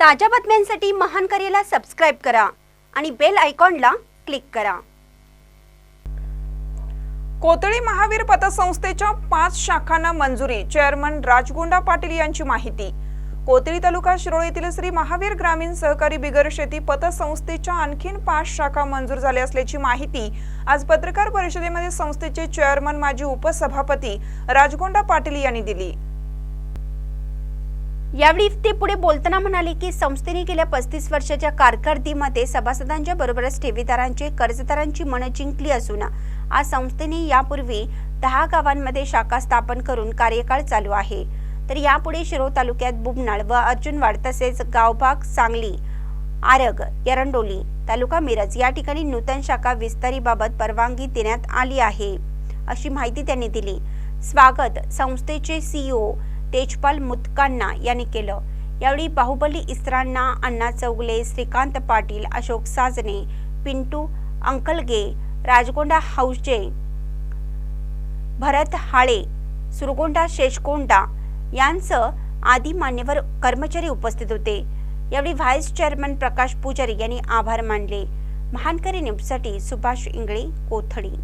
ताज्या बातम्यांसाठी महान करेला सबस्क्राईब करा आणि बेल आयकॉनला क्लिक करा. कोतळी महावीर पतसंस्थेच्या पाच शाखांना मंजुरी चेअरमन राजगोंडा पाटील यांची माहिती. कोतळी तालुका शिरोळ येथील श्री महावीर ग्रामीण सहकारी बिगर शेती पतसंस्थेच्या आणखीन पाच शाखा मंजूर झाल्या असल्याची माहिती आज पत्रकार परिषदेमध्ये संस्थेचे चेअरमन माजी उपसभापती राजगोंडा पाटील यांनी दिली. यावेळी ते पुढे बोलताना म्हणाले की संस्थेने गेल्या पस्तीस वर्षाच्या कारकिर्दीमध्ये सभासदांच्या बरोबरच ठेवीदारांचे कर्जदारांची मनं जिंकली असून आज संस्थेने यापूर्वी दहा गावांमध्ये शाखा स्थापन करून कार्यकाळ चालू आहे. तर यापुढे शिरो तालुक्यात बुबनाळ व अर्जुनवाड तसेच गावभाग सांगली आरग एरंडोली तालुका मिरज या ठिकाणी नूतन शाखा विस्तारीबाबत परवानगी देण्यात आली आहे अशी माहिती त्यांनी दिली. स्वागत संस्थेचे सीईओ तेजपाल मुतकांना यांनी केलं. यावेळी बाहुबली इस्रांना अण्णा चौगले श्रीकांत पाटील अशोक साजने पिंटू अंकलगे राजगोंडा हौजे भरत हाळे सुरगोंडा शेषकोंडा यांचं आदी मान्यवर कर्मचारी उपस्थित होते. यावेळी व्हाईस चेअरमन प्रकाश पुजारी यांनी आभार मानले. महानकरी न्यूजसाठी सुभाष इंगळे कोथडी